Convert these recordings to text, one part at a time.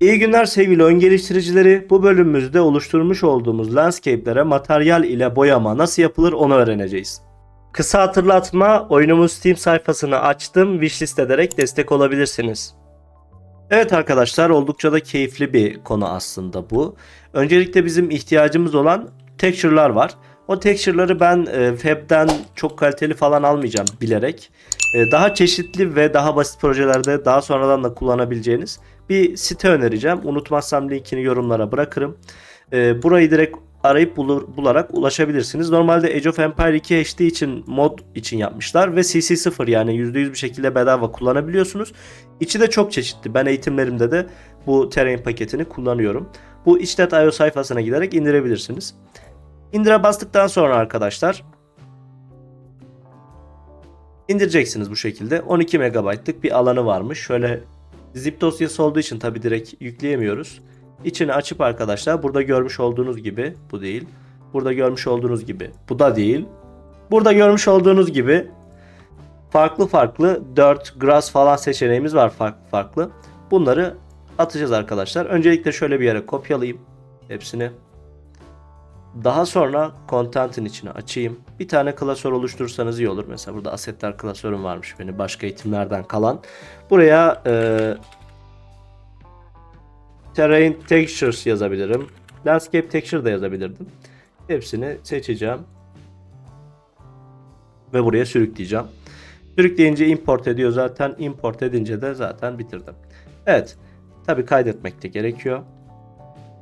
İyi günler sevgili oyun geliştiricileri. Bu bölümümüzde oluşturmuş olduğumuz landscape'lere materyal ile boyama nasıl yapılır onu öğreneceğiz. Kısa hatırlatma, oyunumuz Steam sayfasını açtım, wishlist ederek destek olabilirsiniz. Evet arkadaşlar, oldukça da keyifli bir konu aslında bu. Öncelikle bizim ihtiyacımız olan texture'lar var. O texture'ları ben e, webden çok kaliteli falan almayacağım bilerek. E, daha çeşitli ve daha basit projelerde daha sonradan da kullanabileceğiniz bir site önereceğim. Unutmazsam linkini yorumlara bırakırım. E, burayı direkt arayıp bulur, bularak ulaşabilirsiniz. Normalde Age of Empire 2 HD için mod için yapmışlar ve CC0 yani %100 bir şekilde bedava kullanabiliyorsunuz. İçi de çok çeşitli. Ben eğitimlerimde de bu terrain paketini kullanıyorum. Bu itch.io sayfasına giderek indirebilirsiniz. İndire bastıktan sonra arkadaşlar indireceksiniz bu şekilde. 12 MB'lık bir alanı varmış. Şöyle zip dosyası olduğu için tabi direkt yükleyemiyoruz. İçini açıp arkadaşlar burada görmüş olduğunuz gibi bu değil. Burada görmüş olduğunuz gibi bu da değil. Burada görmüş olduğunuz gibi farklı farklı 4 grass falan seçeneğimiz var farklı farklı. Bunları atacağız arkadaşlar. Öncelikle şöyle bir yere kopyalayayım hepsini. Daha sonra content'in içine açayım. Bir tane klasör oluşturursanız iyi olur. Mesela burada asetler klasörüm varmış benim başka eğitimlerden kalan. Buraya e, terrain textures yazabilirim. Landscape texture da yazabilirdim. Hepsini seçeceğim. Ve buraya sürükleyeceğim. Sürükleyince import ediyor zaten. Import edince de zaten bitirdim. Evet. Tabi kaydetmek de gerekiyor.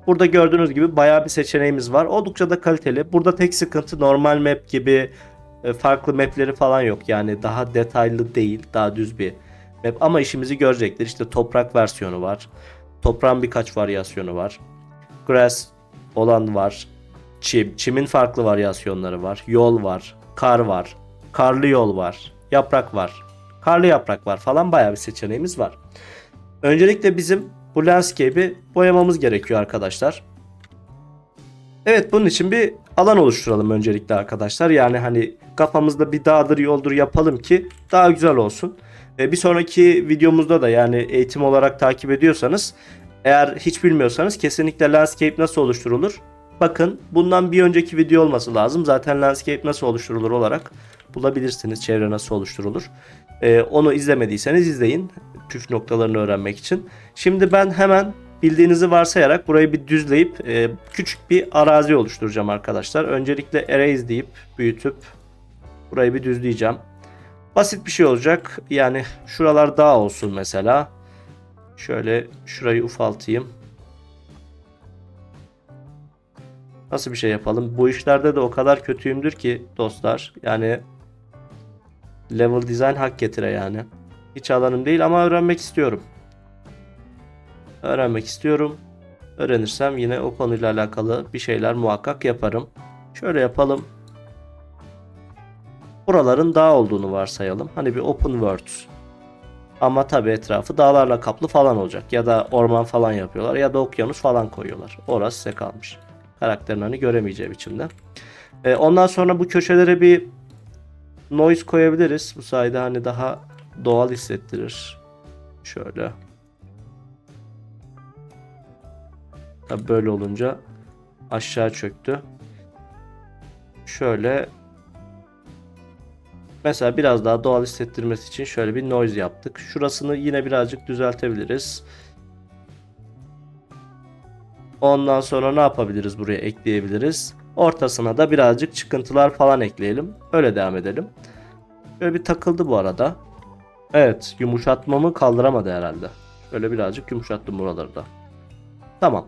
Burada gördüğünüz gibi bayağı bir seçeneğimiz var. Oldukça da kaliteli. Burada tek sıkıntı normal map gibi e, farklı mapleri falan yok. Yani daha detaylı değil. Daha düz bir map. Ama işimizi görecektir. İşte toprak versiyonu var. Toprağın birkaç varyasyonu var. Grass olan var. Çim. Çimin farklı varyasyonları var. Yol var. Kar var. Karlı yol var. Yaprak var. Karlı yaprak var falan bayağı bir seçeneğimiz var. Öncelikle bizim bu landscape'i boyamamız gerekiyor arkadaşlar. Evet bunun için bir alan oluşturalım öncelikle arkadaşlar. Yani hani kafamızda bir dağdır yoldur yapalım ki daha güzel olsun. Ee, bir sonraki videomuzda da yani eğitim olarak takip ediyorsanız eğer hiç bilmiyorsanız kesinlikle landscape nasıl oluşturulur? Bakın bundan bir önceki video olması lazım. Zaten landscape nasıl oluşturulur olarak bulabilirsiniz. Çevre nasıl oluşturulur. Ee, onu izlemediyseniz izleyin. Püf noktalarını öğrenmek için. Şimdi ben hemen bildiğinizi varsayarak burayı bir düzleyip e, küçük bir arazi oluşturacağım arkadaşlar. Öncelikle erase deyip büyütüp burayı bir düzleyeceğim. Basit bir şey olacak. Yani şuralar dağ olsun mesela. Şöyle şurayı ufaltayım. Nasıl bir şey yapalım? Bu işlerde de o kadar kötüyümdür ki dostlar. Yani level design hak getire yani. Hiç alanım değil ama öğrenmek istiyorum. Öğrenmek istiyorum. Öğrenirsem yine o konuyla alakalı bir şeyler muhakkak yaparım. Şöyle yapalım. Buraların dağ olduğunu varsayalım. Hani bir open world. Ama tabi etrafı dağlarla kaplı falan olacak. Ya da orman falan yapıyorlar ya da okyanus falan koyuyorlar. Orası size kalmış. Karakterin hani göremeyeceği biçimde. Ee, ondan sonra bu köşelere bir noise koyabiliriz. Bu sayede hani daha doğal hissettirir. Şöyle. Tabi böyle olunca aşağı çöktü. Şöyle mesela biraz daha doğal hissettirmesi için şöyle bir noise yaptık. Şurasını yine birazcık düzeltebiliriz. Ondan sonra ne yapabiliriz buraya ekleyebiliriz. Ortasına da birazcık çıkıntılar falan ekleyelim. Öyle devam edelim. Böyle bir takıldı bu arada. Evet yumuşatmamı kaldıramadı herhalde. Şöyle birazcık yumuşattım buraları da. Tamam.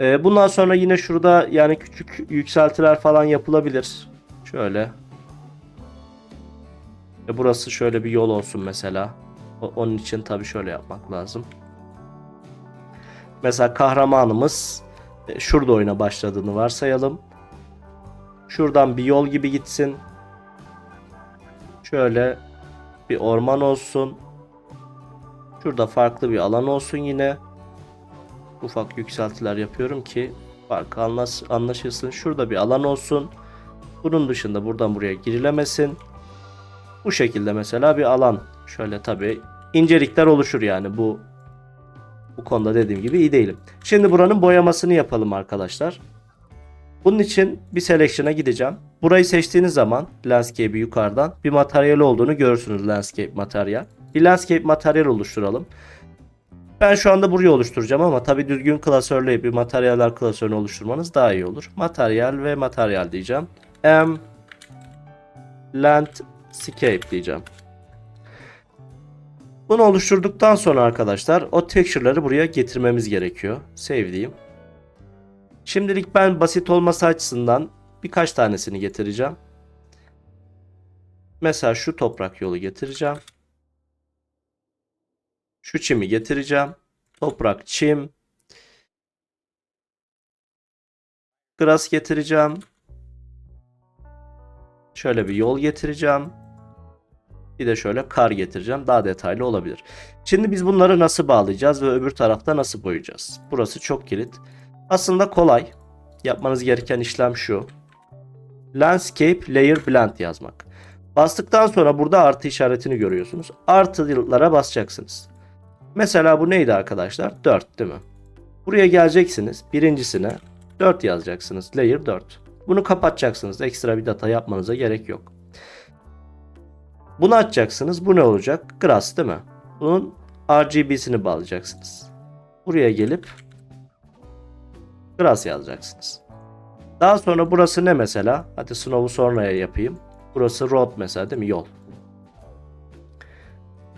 Ee, bundan sonra yine şurada yani küçük yükseltiler falan yapılabilir. Şöyle. E burası şöyle bir yol olsun mesela. O- onun için tabii şöyle yapmak lazım. Mesela kahramanımız e, şurada oyuna başladığını varsayalım. Şuradan bir yol gibi gitsin. Şöyle bir orman olsun. Şurada farklı bir alan olsun yine. Ufak yükseltiler yapıyorum ki farkı anlaş anlaşılsın. Şurada bir alan olsun. Bunun dışında buradan buraya girilemesin. Bu şekilde mesela bir alan. Şöyle tabi incelikler oluşur yani bu Bu konuda dediğim gibi iyi değilim. Şimdi buranın boyamasını yapalım arkadaşlar. Bunun için bir selection'a gideceğim. Burayı seçtiğiniz zaman landscape'i yukarıdan bir materyal olduğunu görürsünüz landscape materyal. Bir landscape materyal oluşturalım. Ben şu anda burayı oluşturacağım ama tabi düzgün klasörleyip bir materyaller klasörünü oluşturmanız daha iyi olur. Materyal ve materyal diyeceğim. M landscape diyeceğim. Bunu oluşturduktan sonra arkadaşlar o texture'ları buraya getirmemiz gerekiyor. Save diyeyim. Şimdilik ben basit olması açısından birkaç tanesini getireceğim. Mesela şu toprak yolu getireceğim. Şu çimi getireceğim. Toprak, çim. Grass getireceğim. Şöyle bir yol getireceğim. Bir de şöyle kar getireceğim. Daha detaylı olabilir. Şimdi biz bunları nasıl bağlayacağız ve öbür tarafta nasıl boyayacağız? Burası çok kilit. Aslında kolay. Yapmanız gereken işlem şu. Landscape Layer Blend yazmak. Bastıktan sonra burada artı işaretini görüyorsunuz. Artılara basacaksınız. Mesela bu neydi arkadaşlar? 4 değil mi? Buraya geleceksiniz. Birincisine 4 yazacaksınız. Layer 4. Bunu kapatacaksınız. Ekstra bir data yapmanıza gerek yok. Bunu açacaksınız. Bu ne olacak? Grass değil mi? Bunun RGB'sini bağlayacaksınız. Buraya gelip Grass yazacaksınız. Daha sonra burası ne mesela? Hadi Snow'u sonraya yapayım. Burası road mesela değil mi? Yol.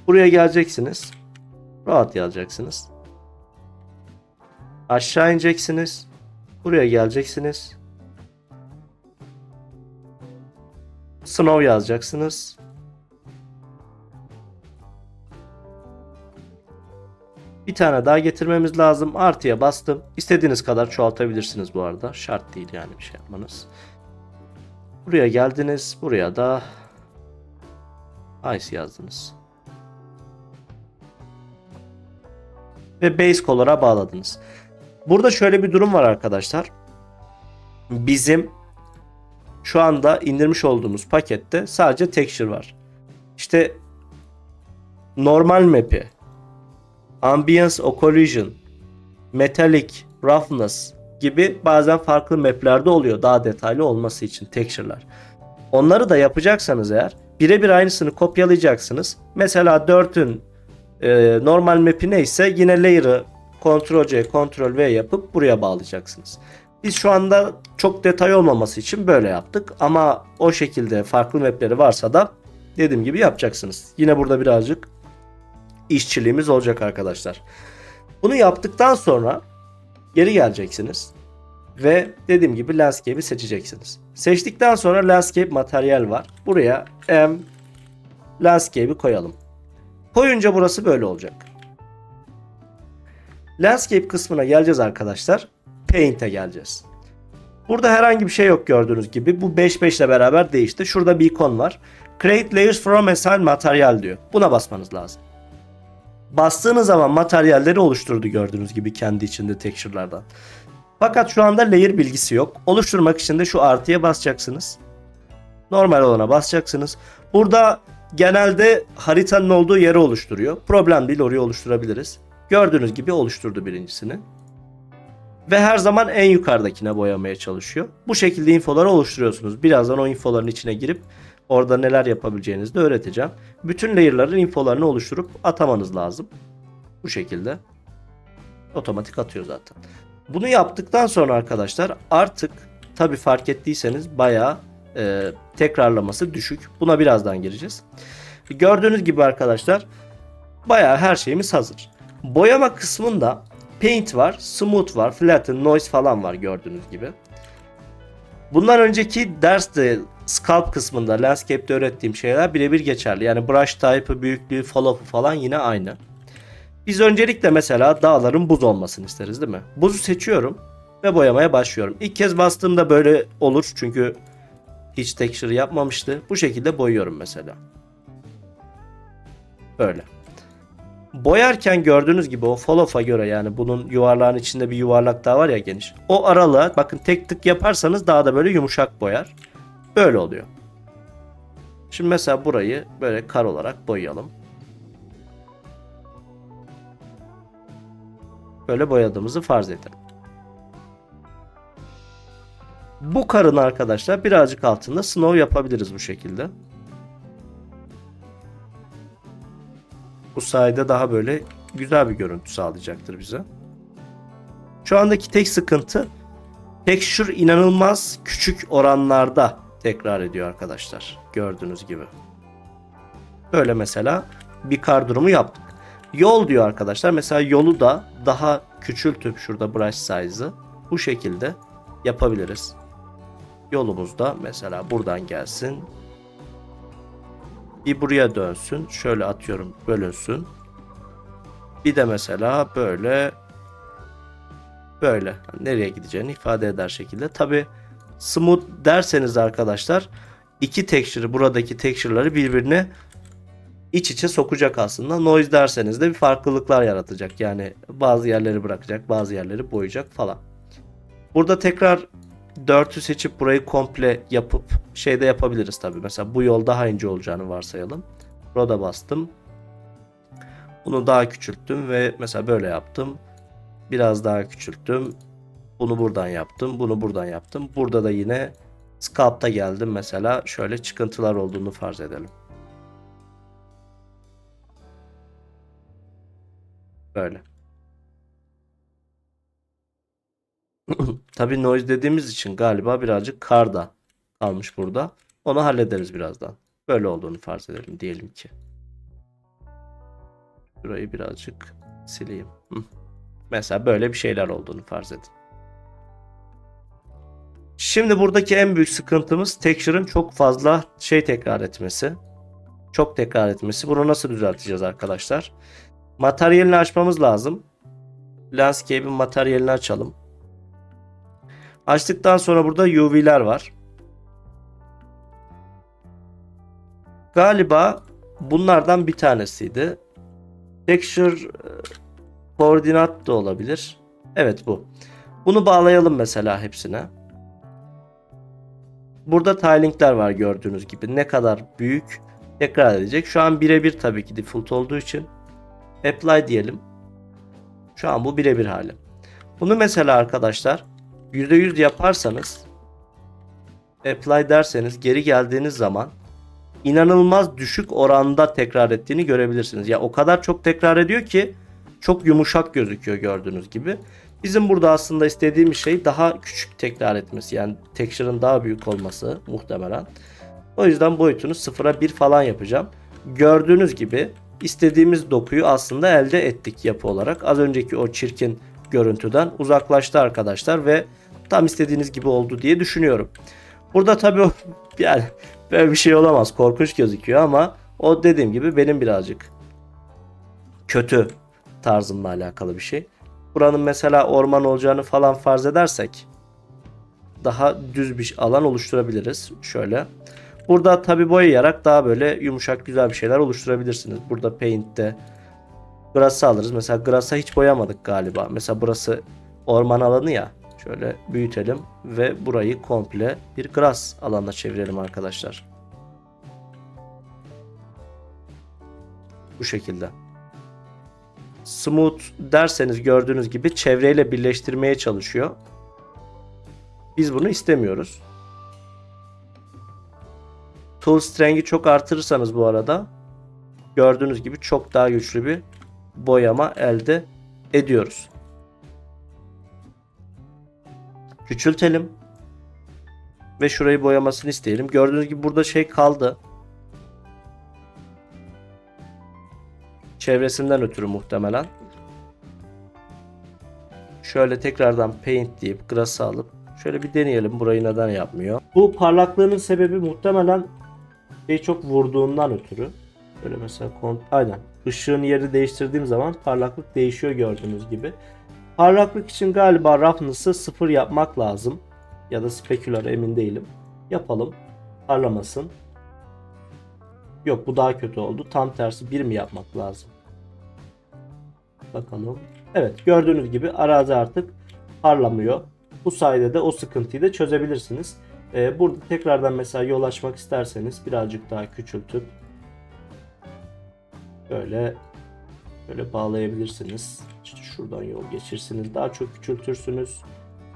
Buraya geleceksiniz. Road yazacaksınız. Aşağı ineceksiniz. Buraya geleceksiniz. Snow yazacaksınız. Tane daha getirmemiz lazım. Artıya bastım. İstediğiniz kadar çoğaltabilirsiniz bu arada. Şart değil yani bir şey yapmanız. Buraya geldiniz. Buraya da Ice yazdınız. Ve base color'a bağladınız. Burada şöyle bir durum var arkadaşlar. Bizim şu anda indirmiş olduğumuz pakette sadece texture var. İşte normal map'i Ambience Occlusion, Metallic, Roughness gibi bazen farklı maplerde oluyor daha detaylı olması için texture'lar. Onları da yapacaksanız eğer birebir aynısını kopyalayacaksınız. Mesela 4'ün e, normal map'i neyse yine layer'ı Ctrl C, Ctrl V yapıp buraya bağlayacaksınız. Biz şu anda çok detay olmaması için böyle yaptık ama o şekilde farklı mapleri varsa da dediğim gibi yapacaksınız. Yine burada birazcık işçiliğimiz olacak arkadaşlar. Bunu yaptıktan sonra geri geleceksiniz ve dediğim gibi landscape'i seçeceksiniz. Seçtikten sonra landscape materyal var. Buraya M landscape'i koyalım. Koyunca burası böyle olacak. Landscape kısmına geleceğiz arkadaşlar. Paint'e geleceğiz. Burada herhangi bir şey yok gördüğünüz gibi. Bu 5-5 ile beraber değişti. Şurada bir ikon var. Create layers from assigned material diyor. Buna basmanız lazım. Bastığınız zaman materyalleri oluşturdu gördüğünüz gibi kendi içinde texture'lardan. Fakat şu anda layer bilgisi yok. Oluşturmak için de şu artıya basacaksınız. Normal olana basacaksınız. Burada genelde haritanın olduğu yeri oluşturuyor. Problem değil orayı oluşturabiliriz. Gördüğünüz gibi oluşturdu birincisini. Ve her zaman en yukarıdakine boyamaya çalışıyor. Bu şekilde infoları oluşturuyorsunuz. Birazdan o infoların içine girip orada neler yapabileceğinizi de öğreteceğim. Bütün layer'ların infolarını oluşturup atamanız lazım. Bu şekilde. Otomatik atıyor zaten. Bunu yaptıktan sonra arkadaşlar artık tabi fark ettiyseniz bayağı e, tekrarlaması düşük. Buna birazdan gireceğiz. Gördüğünüz gibi arkadaşlar bayağı her şeyimiz hazır. Boyama kısmında paint var, smooth var, flatten, noise falan var gördüğünüz gibi. Bundan önceki derste sculpt kısmında landscape'de öğrettiğim şeyler birebir geçerli. Yani brush type'ı, büyüklüğü, follow falan yine aynı. Biz öncelikle mesela dağların buz olmasını isteriz değil mi? Buzu seçiyorum ve boyamaya başlıyorum. İlk kez bastığımda böyle olur çünkü hiç texture yapmamıştı. Bu şekilde boyuyorum mesela. Böyle. Boyarken gördüğünüz gibi o follow'a göre yani bunun yuvarlağın içinde bir yuvarlak daha var ya geniş. O aralığa bakın tek tık yaparsanız daha da böyle yumuşak boyar. Böyle oluyor. Şimdi mesela burayı böyle kar olarak boyayalım. Böyle boyadığımızı farz edelim. Bu karın arkadaşlar birazcık altında snow yapabiliriz bu şekilde. Bu sayede daha böyle güzel bir görüntü sağlayacaktır bize. Şu andaki tek sıkıntı texture inanılmaz küçük oranlarda tekrar ediyor arkadaşlar. Gördüğünüz gibi. Böyle mesela bir kar durumu yaptık. Yol diyor arkadaşlar. Mesela yolu da daha küçültüp şurada brush size'ı bu şekilde yapabiliriz. Yolumuz da mesela buradan gelsin. Bir buraya dönsün. Şöyle atıyorum bölünsün. Bir de mesela böyle böyle nereye gideceğini ifade eder şekilde. Tabi smooth derseniz arkadaşlar iki texture'ı buradaki texture'ları birbirine iç içe sokacak aslında. Noise derseniz de bir farklılıklar yaratacak. Yani bazı yerleri bırakacak, bazı yerleri boyayacak falan. Burada tekrar 4'ü seçip burayı komple yapıp şeyde yapabiliriz tabii. Mesela bu yol daha ince olacağını varsayalım. Roda bastım. Bunu daha küçülttüm ve mesela böyle yaptım. Biraz daha küçülttüm. Bunu buradan yaptım. Bunu buradan yaptım. Burada da yine sculpt'a geldim mesela. Şöyle çıkıntılar olduğunu farz edelim. Böyle. Tabii noise dediğimiz için galiba birazcık karda kalmış burada. Onu hallederiz birazdan. Böyle olduğunu farz edelim diyelim ki. Burayı birazcık sileyim. Mesela böyle bir şeyler olduğunu farz edin. Şimdi buradaki en büyük sıkıntımız texture'ın çok fazla şey tekrar etmesi. Çok tekrar etmesi. Bunu nasıl düzelteceğiz arkadaşlar? Materyalini açmamız lazım. Landscape'in materyalini açalım. Açtıktan sonra burada UV'ler var. Galiba bunlardan bir tanesiydi. Texture e, koordinat da olabilir. Evet bu. Bunu bağlayalım mesela hepsine. Burada tilingler var gördüğünüz gibi. Ne kadar büyük tekrar edecek. Şu an birebir tabii ki default olduğu için. Apply diyelim. Şu an bu birebir hali. Bunu mesela arkadaşlar %100 yaparsanız apply derseniz geri geldiğiniz zaman inanılmaz düşük oranda tekrar ettiğini görebilirsiniz. Ya o kadar çok tekrar ediyor ki çok yumuşak gözüküyor gördüğünüz gibi. Bizim burada aslında istediğimiz şey daha küçük tekrar etmesi. Yani texture'ın daha büyük olması muhtemelen. O yüzden boyutunu 0'a 1 falan yapacağım. Gördüğünüz gibi istediğimiz dokuyu aslında elde ettik yapı olarak. Az önceki o çirkin görüntüden uzaklaştı arkadaşlar ve tam istediğiniz gibi oldu diye düşünüyorum. Burada tabii yani böyle bir şey olamaz. Korkunç gözüküyor ama o dediğim gibi benim birazcık kötü tarzımla alakalı bir şey. Buranın mesela orman olacağını falan farz edersek daha düz bir alan oluşturabiliriz. Şöyle. Burada tabi boyayarak daha böyle yumuşak güzel bir şeyler oluşturabilirsiniz. Burada Paint'te Grass'ı alırız. Mesela Grass'a hiç boyamadık galiba. Mesela burası orman alanı ya. Şöyle büyütelim ve burayı komple bir grass alanına çevirelim arkadaşlar. Bu şekilde. Smooth derseniz gördüğünüz gibi çevreyle birleştirmeye çalışıyor. Biz bunu istemiyoruz. Tool strength'i çok artırırsanız bu arada gördüğünüz gibi çok daha güçlü bir boyama elde ediyoruz. Küçültelim. Ve şurayı boyamasını isteyelim. Gördüğünüz gibi burada şey kaldı. Çevresinden ötürü muhtemelen. Şöyle tekrardan paint deyip grass'ı alıp şöyle bir deneyelim burayı neden yapmıyor. Bu parlaklığının sebebi muhtemelen şey çok vurduğundan ötürü. Böyle mesela kont aynen ışığın yeri değiştirdiğim zaman parlaklık değişiyor gördüğünüz gibi. Parlaklık için galiba roughness'ı sıfır yapmak lazım. Ya da specular emin değilim. Yapalım. Parlamasın. Yok bu daha kötü oldu. Tam tersi bir mi yapmak lazım? Bakalım. Evet gördüğünüz gibi arazi artık parlamıyor. Bu sayede de o sıkıntıyı da çözebilirsiniz. Ee, burada tekrardan mesela yol açmak isterseniz birazcık daha küçültüp böyle Böyle bağlayabilirsiniz. İşte şuradan yol geçirsiniz. Daha çok küçültürsünüz.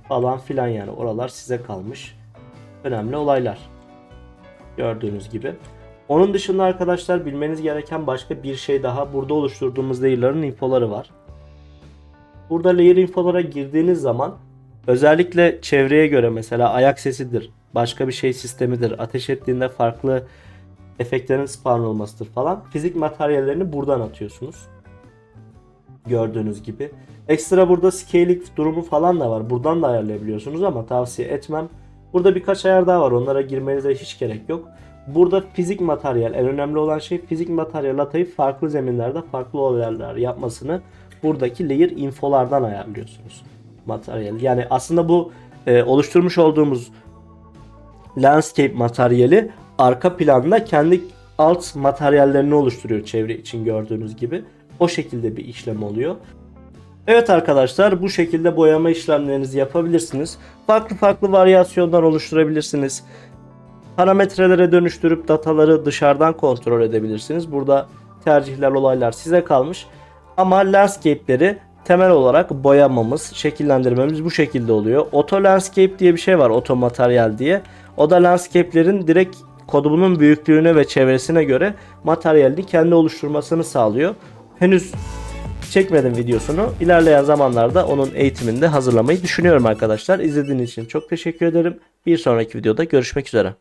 Falan filan yani. Oralar size kalmış. Önemli olaylar. Gördüğünüz gibi. Onun dışında arkadaşlar bilmeniz gereken başka bir şey daha. Burada oluşturduğumuz layer'ların infoları var. Burada layer infolara girdiğiniz zaman özellikle çevreye göre mesela ayak sesidir, başka bir şey sistemidir, ateş ettiğinde farklı efektlerin spawn olmasıdır falan. Fizik materyallerini buradan atıyorsunuz. Gördüğünüz gibi. Ekstra burada scaling durumu falan da var. Buradan da ayarlayabiliyorsunuz ama tavsiye etmem. Burada birkaç ayar daha var. Onlara girmenize hiç gerek yok. Burada fizik materyal en önemli olan şey fizik materyal atayıp farklı zeminlerde farklı olaylar yapmasını buradaki layer infolardan ayarlıyorsunuz. Materyal. Yani aslında bu e, oluşturmuş olduğumuz landscape materyali arka planda kendi alt materyallerini oluşturuyor çevre için gördüğünüz gibi. O şekilde bir işlem oluyor. Evet arkadaşlar bu şekilde boyama işlemlerinizi yapabilirsiniz. Farklı farklı varyasyonlar oluşturabilirsiniz. Parametrelere dönüştürüp dataları dışarıdan kontrol edebilirsiniz. Burada tercihler olaylar size kalmış. Ama landscape'leri temel olarak boyamamız, şekillendirmemiz bu şekilde oluyor. Auto landscape diye bir şey var, auto materyal diye. O da landscape'lerin direkt kodunun büyüklüğüne ve çevresine göre materyalini kendi oluşturmasını sağlıyor. Henüz çekmedim videosunu. İlerleyen zamanlarda onun eğitimini de hazırlamayı düşünüyorum arkadaşlar. İzlediğiniz için çok teşekkür ederim. Bir sonraki videoda görüşmek üzere.